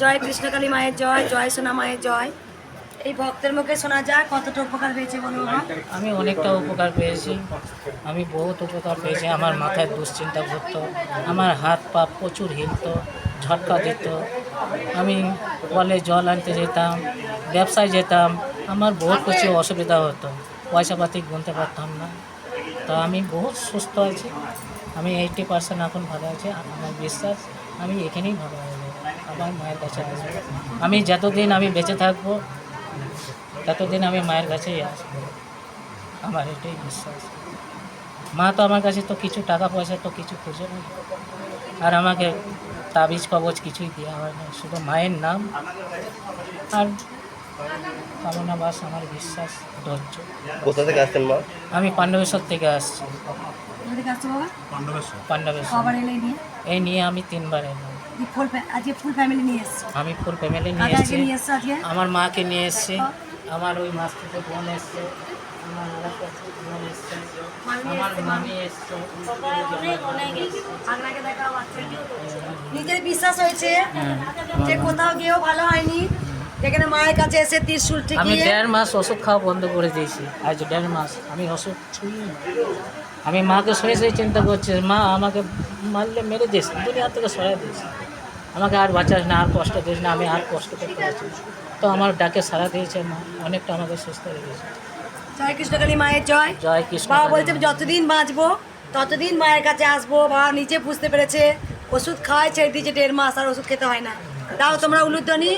জয় কৃষ্ণকালী মায়ের জয় জয় সোনা মায়ের জয়। এই ভক্তের মুখে শোনা যায় কতটা উপকার পেয়েছে বলুন আমি অনেকটা উপকার পেয়েছি। আমি বহুত উপকার পেয়েছি। আমার মাথায় দুশ্চিন্তা ঘুরতো। আমার হাত পা প্রচুর হিলতো, ঝটকা দিত। আমি কলে জল আনতে যেতাম, ব্যবসায় যেতাম। আমার বহুত কিছু অসুবিধা হতো। পয়সাপাতি গুনতে পারতাম না। তো আমি বহুত সুস্থ আছি। আমি এইটি পার্সেন্ট এখন ভালো আছি। আমার বিশ্বাস, আমি এখানেই ভালো যাব আমার মায়ের কাছে আসব আমি যতদিন আমি বেঁচে থাকব ততদিন আমি মায়ের কাছেই আসব। আমার এটাই বিশ্বাস। মা তো আমার কাছে তো কিছু টাকা পয়সা তো কিছু খুঁজে নেই আর আমাকে তাবিজ কবজ কিছুই দেওয়া হয় না শুধু মায়ের নাম আর কামনা বাস আমার বিশ্বাস ধৈর্য। কোথা থেকে আসছেন মা? আমি পাণ্ডবেশ্বর থেকে আসছি। পাণ্ডবেশ্বর। নিয়ে? এই নিয়ে আমি তিনবার এলাম। ফুল আজকে ফুল ফ্যামিলি নিয়ে এসছে। আমি ফুল ফ্যামিলি নিয়ে এসেছি। নিয়ে এসছে আজকে? আমার মাকে নিয়ে এসেছি। আমার ওই মাস থেকে বোন এসছে। আমার বোন এসছে। আমার মামি এসছে। আপনাকে দেখা পাচ্ছে নিজের বিশ্বাস হয়েছে যে কোথাও গিয়েও ভালো হয়নি। যেখানে মায়ের কাছে এসে ত্রিশুল আমি ঠেকিয়ে দেড় মাস ওষুধ খাওয়া বন্ধ করে দিয়েছি আজ দেড় মাস। আমি ওষুধ ছুঁই আমি মাকে শুয়ে শুয়ে চিন্তা করছি মা আমাকে মারলে মেরে দিস দুনিয়া থেকে সরাই দিস আমাকে আর বাঁচাস না আর কষ্ট দিস না আমি আর কষ্ট করতে পারছি তো আমার ডাকে সারা দিয়েছে মা অনেকটা আমাকে সুস্থ রেখেছে জয় কৃষ্ণকালী মায়ের জয়। জয় কৃষ্ণ বাবা বলছে যতদিন বাঁচবো ততদিন মায়ের কাছে আসব। বাবা নিজে বুঝতে পেরেছে ওষুধ খাওয়াই ছেড়ে দিয়েছে দেড় মাস আর ওষুধ খেতে হয় না। তাও তোমরা উলুধ্বনি।